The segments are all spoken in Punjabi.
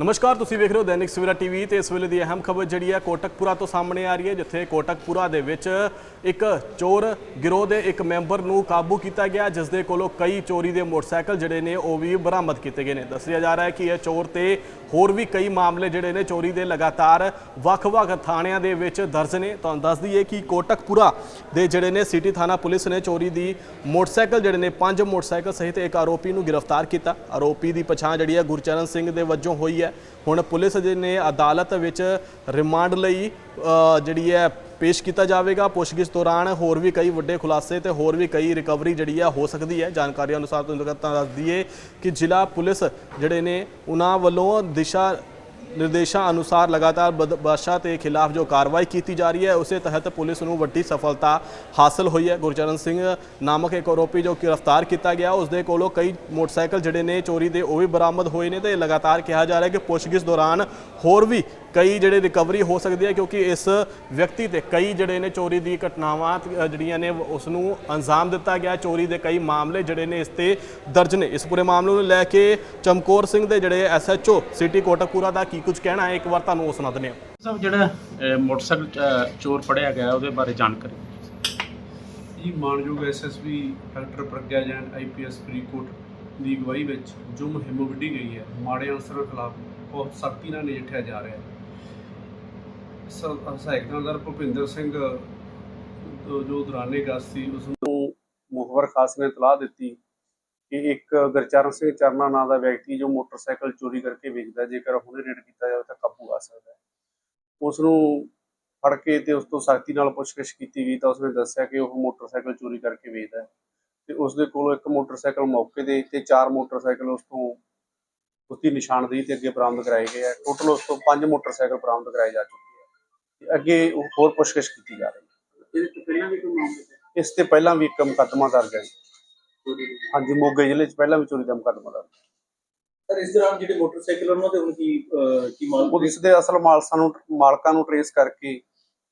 ਨਮਸਕਾਰ, ਤੁਸੀਂ ਵੇਖ ਰਹੇ ਹੋ ਦੈਨਿਕ ਸਵੇਰਾ ਟੀਵੀ ਤੇ ਇਸ ਵੇਲੇ ਦੀ ਅਹਿਮ ਖਬਰ ਜਿਹੜੀ ਹੈ ਕੋਟਕਪੂਰਾ ਤੋਂ ਸਾਹਮਣੇ ਆ ਰਹੀ ਹੈ, ਜਿੱਥੇ ਕੋਟਕਪੂਰਾ ਦੇ ਵਿੱਚ ਇੱਕ ਚੋਰ ਗਿਰੋਹ ਦੇ ਇੱਕ ਮੈਂਬਰ ਨੂੰ ਕਾਬੂ ਕੀਤਾ ਗਿਆ ਜਿਸ ਦੇ ਕੋਲੋਂ ਕਈ ਚੋਰੀ ਦੇ ਮੋਟਰਸਾਈਕਲ ਜਿਹੜੇ ਨੇ ਉਹ ਵੀ ਬਰਾਮਦ ਕੀਤੇ ਗਏ ਨੇ। ਦੱਸਿਆ ਜਾ ਰਿਹਾ ਹੈ ਕਿ ਇਹ ਚੋਰ ਤੇ ਹੋਰ ਵੀ ਕਈ ਮਾਮਲੇ ਜਿਹੜੇ ਨੇ ਚੋਰੀ ਦੇ ਲਗਾਤਾਰ ਵੱਖ-ਵੱਖ ਥਾਣਿਆਂ ਦੇ ਵਿੱਚ ਦਰਜ ਨੇ। ਤੁਹਾਨੂੰ ਦੱਸ ਦਈਏ ਕਿ ਕੋਟਕਪੂਰਾ ਦੇ ਜਿਹੜੇ ਨੇ ਸਿਟੀ ਥਾਣਾ ਪੁਲਿਸ ਨੇ ਚੋਰੀ ਦੀ ਮੋਟਰਸਾਈਕਲ ਜਿਹੜੇ ਨੇ, ਪੰਜ ਮੋਟਰਸਾਈਕਲ ਸਹਿਤ ਇੱਕ ਆਰੋਪੀ ਨੂੰ ਗ੍ਰਿਫਤਾਰ ਕੀਤਾ। ਆਰੋਪੀ ਦੀ ਪਛਾਣ ਜਿਹੜੀ ਹੈ ਗੁਰਚਰਨ ਸਿੰਘ ਦੇ ਵਜੋਂ ਹੋਈ ਹੈ। ਹੁਣ ਪੁਲਿਸ ਨੇ ਅਦਾਲਤ ਵਿੱਚ ਰਿਮਾਂਡ ਲਈ ਅ, ਜਿਹੜੀ ਹੈ ਪੇਸ਼ ਕੀਤਾ ਜਾਵੇਗਾ। ਪੁੱਛਗਿੱਛ ਦੌਰਾਨ ਹੋਰ ਵੀ ਕਈ ਵੱਡੇ ਖੁਲਾਸੇ ਤੇ ਹੋਰ ਵੀ ਕਈ ਰਿਕਵਰੀ ਜਿਹੜੀ ਹੈ ਹੋ ਸਕਦੀ ਹੈ। ਜਾਣਕਾਰੀ ਅਨੁਸਾਰ ਤੁਹਾਨੂੰ ਦੱਸ ਦਈਏ ਕਿ ਜ਼ਿਲ੍ਹਾ ਪੁਲਿਸ ਜਿਹੜੇ ਨੇ ਉਹਨਾਂ ਵੱਲੋਂ ਦਿਸ਼ਾ ਨਿਰਦੇਸ਼ਾਂ ਅਨੁਸਾਰ ਲਗਾਤਾਰ ਬਦਮਾਸ਼ਾਂ ਤੇ ਖਿਲਾਫ ਜੋ ਕਾਰਵਾਈ ਕੀਤੀ ਜਾ ਰਹੀ ਹੈ, ਉਸੇ ਤਹਿਤ ਪੁਲਿਸ ਨੂੰ ਵੱਡੀ ਸਫਲਤਾ ਹਾਸਲ ਹੋਈ ਹੈ। ਗੁਰਚਰਨ ਸਿੰਘ ਨਾਮਕ ਇੱਕ ਆਰੋਪੀ ਜੋ ਗ੍ਰਿਫਤਾਰ ਕੀਤਾ ਗਿਆ, ਉਸ ਦੇ ਕੋਲੋਂ ਕਈ ਮੋਟਰਸਾਈਕਲ ਜਿਹੜੇ ਨੇ ਚੋਰੀ ਦੇ, ਉਹ ਵੀ ਬਰਾਮਦ ਹੋਏ ਨੇ ਤੇ ਲਗਾਤਾਰ ਕਿਹਾ ਜਾ ਰਿਹਾ ਹੈ ਕਿ ਪੁੱਛਗਿੱਛ ਦੌਰਾਨ ਹੋਰ ਵੀ ਕਈ ਜਿਹੜੇ ਰਿਕਵਰੀ ਹੋ ਸਕਦੀ ਹੈ, ਕਿਉਂਕਿ ਇਸ ਵਿਅਕਤੀ ਤੇ ਕਈ ਜਿਹੜੇ ਨੇ ਚੋਰੀ ਦੀ ਘਟਨਾਵਾਂ ਜਿਹੜੀਆਂ ਨੇ, ਉਸ ਨੂੰ ਅੰਜਾਮ ਦਿੱਤਾ ਗਿਆ। ਚੋਰੀ ਦੇ ਕਈ ਮਾਮਲੇ ਜਿਹੜੇ ਨੇ ਇਸ ਤੇ ਦਰਜ ਨੇ। ਇਸ ਪੂਰੇ ਮਾਮਲੇ ਨੂੰ ਲੈ ਕੇ ਚਮਕੌਰ ਸਿੰਘ ਦੇ ਜਿਹੜੇ ਐਸਐਚਓ ਸਿਟੀ ਕੋਟਕਪੂਰਾ ਦਾ ਕੀ ਕੁਝ ਕਹਿਣਾ ਹੈ ਇੱਕ ਵਾਰ ਤੁਹਾਨੂੰ ਉਹ ਸੁਣਾ ਦਿੰਦੇ ਹਾਂ। ਸਭ ਜਿਹੜਾ ਅਹ, ਮੋਟਰਸਾਈਕਲ ਚੋਰ ਫੜਿਆ ਗਿਆ ਉਹਦੇ ਬਾਰੇ ਜਾਣਕਾਰੀ ਜੀ ਮਾਨਯੋਗ SSP doctor Pragya Jain IPS Faridkot ਦੀ ਅਗਵਾਈ ਵਿੱਚ ਜੋ ਮੁਹਿੰਮ ਵਿੱਢੀ ਗਈ ਹੈ ਮਾੜੇ ਅਨਸਰਾਂ ਖਿਲਾਫ ਬਹੁਤ ਸਖਤੀ ਨਾਲ ਨਜਿੱਠਿਆ ਜਾ ਰਿਹਾ ਹੈ। ਸ- ਸਹਾਇਕ ਥਾਣੇਦਾਰ ਭੁਪਿੰਦਰ ਸਿੰਘ ਜੋ ਜੋ ਦੌਰਾਨੇ ਗਸਤ ਸੀ ਉਸ ਨੂੰ ਮੁਖਬਰ ਖਾਸ ਨੇ ਇਤਲਾਹ ਦਿੱਤੀ ਕਿ ਇੱਕ ਗੁਰਚਰਨ ਸਿੰਘ ਚਰਨਾ ਨਾਂ ਦਾ ਵਿਅਕਤੀ ਜੋ ਮੋਟਰਸਾਈਕਲ ਚੋਰੀ ਕਰਕੇ ਵੇਚਦਾ ਜੇਕਰ ਹੁਣੇ ਰੇਡ ਕੀਤਾ ਜਾਵੇ ਤਾਂ ਕਾਬੂ ਆ ਸਕਦਾ ਹੈ। ਉਸ ਨੂੰ ਫੜ ਕੇ ਤੇ ਉਸ ਤੋਂ ਸਖਤੀ ਨਾਲ ਪੁੱਛਗਿੱਛ ਕੀਤੀ ਗਈ ਤਾਂ ਉਸਨੇ ਦੱਸਿਆ ਕਿ ਉਹ ਮੋਟਰਸਾਈਕਲ ਚੋਰੀ ਕਰਕੇ ਵੇਚਦਾ ਹੈ ਤੇ ਉਸ ਦੇ ਕੋਲੋਂ ਇੱਕ ਮੋਟਰਸਾਈਕਲ ਮੌਕੇ ਦੇ ਤੇ ਚਾਰ ਮੋਟਰਸਾਈਕਲ ਉਸ ਤੋਂ ਉਸ ਦੀ ਨਿਸ਼ਾਨਦੇਹੀ ਤੇ ਅੱਗੇ ਬਰਾਮਦ ਕਰਾਏ ਗਏ ਹੈ। ਟੋਟਲ ਉਸ ਤੋਂ ਪੰਜ ਮੋਟਰਸਾਈਕਲ ਬਰਾਮਦ ਕਰਾਏ ਜਾ ਚੁੱਕੇ ਹੈ ਤੇ ਅੱਗੇ ਹੋਰ ਪੁੱਛਗਿੱਛ ਕੀਤੀ ਜਾ ਰਹੀ ਹੈ। ਇਹਦੇ ਤੋਂ ਪਹਿਲਾਂ ਵੀ ਕੋਈ ਮਾਮਲੇ ਇਸ ਤੇ ਪਹਿਲਾਂ ਵੀ ਇੱਕ ਮੁਕੱਦਮਾ ਦਰਜ ਹੈ ਹਾਂਜੀ ਮੋਗੇ ਜ਼ਿਲ੍ਹੇ 'ਚ ਪਹਿਲਾਂ ਵੀ ਚੋਰੀ ਦਾ ਮੁਕੱਦਮਾ ਦਰਜ। ਸਰ ਇਸ ਦੌਰਾਨ ਜਿਹੜੇ ਮੋਟਰਸਾਈਕਲ ਉਹਨਾਂ ਦੇ ਹੁਣ ਕੀ ਅਹ, ਕੀ ਮਾਲ ਪੁਲਿਸ ਦੇ ਅਸਲ ਮਾਲਕਾਂ ਨੂੰ ਮਾਲਕਾਂ ਨੂੰ ਟਰੇਸ ਕਰਕੇ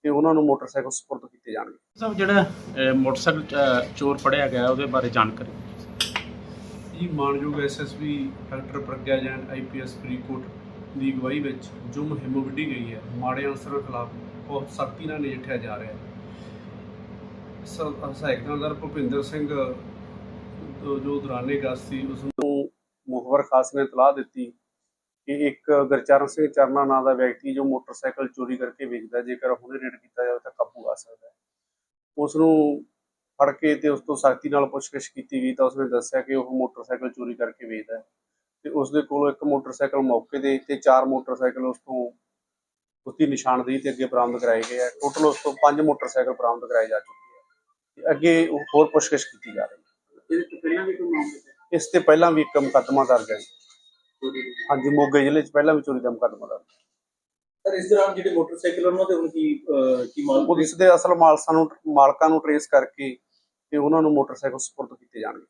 ਤੇ ਉਹਨਾਂ ਨੂੰ ਮੋਟਰਸਾਈਕਲ ਸਪੁਰਦ ਕੀਤੇ ਜਾਣਗੇ। ਸਭ ਜਿਹੜਾ ਅਹ, ਮੋਟਰਸਾਈਕਲ ਅਹ, ਚੋਰ ਫੜਿਆ ਗਿਆ ਉਹਦੇ ਬਾਰੇ ਜਾਣਕਾਰੀ ਜੀ ਮਾਨਯੋਗ SSP doctor Pragya Jain IPS Faridkot ਦੀ ਅਗਵਾਈ ਵਿੱਚ ਜੋ ਮੁਹਿੰਮ ਵਿੱਢੀ ਗਈ ਹੈ ਮਾੜੇ ਅਨਸਰਾਂ ਖਿਲਾਫ ਬਹੁਤ ਸਖਤੀ ਨਾਲ ਨਜਿੱਠਿਆ ਜਾ ਰਿਹਾ ਹੈ। ਸ- ਸਹਾਇਕ ਥਾਣੇਦਾਰ ਭੁਪਿੰਦਰ ਸਿੰਘ ਜੋ ਜੋ ਦੌਰਾਨੇ ਗਸਤ ਸੀ, ਉਸ ਨੂੰ ਮੁਖਬਰ ਖਾਸ ਨੇ ਇਤਲਾਹ ਦਿੱਤੀ ਕਿ ਇੱਕ ਗੁਰਚਰਨ ਸਿੰਘ ਚਰਨਾ ਨਾਂ ਦਾ ਵਿਅਕਤੀ ਜੋ ਮੋਟਰਸਾਈਕਲ ਚੋਰੀ ਕਰਕੇ ਵੇਚਦਾ, ਜੇਕਰ ਹੁਣੇ ਰੇਡ ਕੀਤਾ ਜਾਵੇ ਤਾਂ ਕਾਬੂ ਆ ਸਕਦਾ ਹੈ। ਉਸ ਨੂੰ ਫੜ ਕੇ ਤੇ ਉਸ ਤੋਂ ਸਖਤੀ ਨਾਲ ਪੁੱਛਗਿੱਛ ਕੀਤੀ ਗਈ ਤਾਂ ਉਸਨੇ ਦੱਸਿਆ ਕਿ ਉਹ ਮੋਟਰਸਾਈਕਲ ਚੋਰੀ ਕਰਕੇ ਵੇਚਦਾ ਹੈ ਤੇ ਉਸ ਦੇ ਕੋਲੋਂ ਇੱਕ ਮੋਟਰਸਾਈਕਲ ਮੌਕੇ ਦੇ ਤੇ ਚਾਰ ਮੋਟਰਸਾਈਕਲ ਉਸ ਤੋਂ ਉਸ ਦੀ ਨਿਸ਼ਾਨਦੇਹੀ ਤੇ ਅੱਗੇ ਬਰਾਮਦ ਕਰਾਏ ਗਏ ਹੈ। ਟੋਟਲ ਉਸ ਤੋਂ ਪੰਜ ਮੋਟਰਸਾਈਕਲ ਬਰਾਮਦ ਕਰਾਏ ਜਾ ਚੁੱਕੇ ਹੈ ਅੱਗੇ ਹੋਰ ਪੁੱਛਗਿੱਛ ਕੀਤੀ ਜਾ ਰਹੀ ਹੈ। ਇਹਦੇ ਤੋਂ ਪਹਿਲਾਂ ਵੀ ਕੋਈ ਮਾਮਲੇ ਇਸ ਤੇ ਪਹਿਲਾਂ ਵੀ ਇੱਕ ਮੁਕੱਦਮਾ ਦਰਜ ਹੈ ਹਾਂਜੀ ਮੋਗੇ ਜ਼ਿਲ੍ਹੇ 'ਚ ਪਹਿਲਾਂ ਵੀ ਚੋਰੀ ਦਾ ਮੁਕੱਦਮਾ ਦਰਜ ਹੈ। ਸਰ ਇਸ ਦੌਰਾਨ ਜਿਹੜੇ ਮੋਟਰਸਾਈਕਲ ਉਹਨਾਂ ਦੇ ਹੁਣ ਕੀ ਅਹ, ਕੀ ਮਾਲ ਪੁਲਿਸ ਦੇ ਅਸਲ ਮਾਲਕਾਂ ਨੂੰ ਮਾਲਕਾਂ ਨੂੰ ਟਰੇਸ ਕਰਕੇ ਤੇ ਉਹਨਾਂ ਨੂੰ ਮੋਟਰਸਾਈਕਲ ਸਪੁਰਦ ਕੀਤੇ ਜਾਣਗੇ।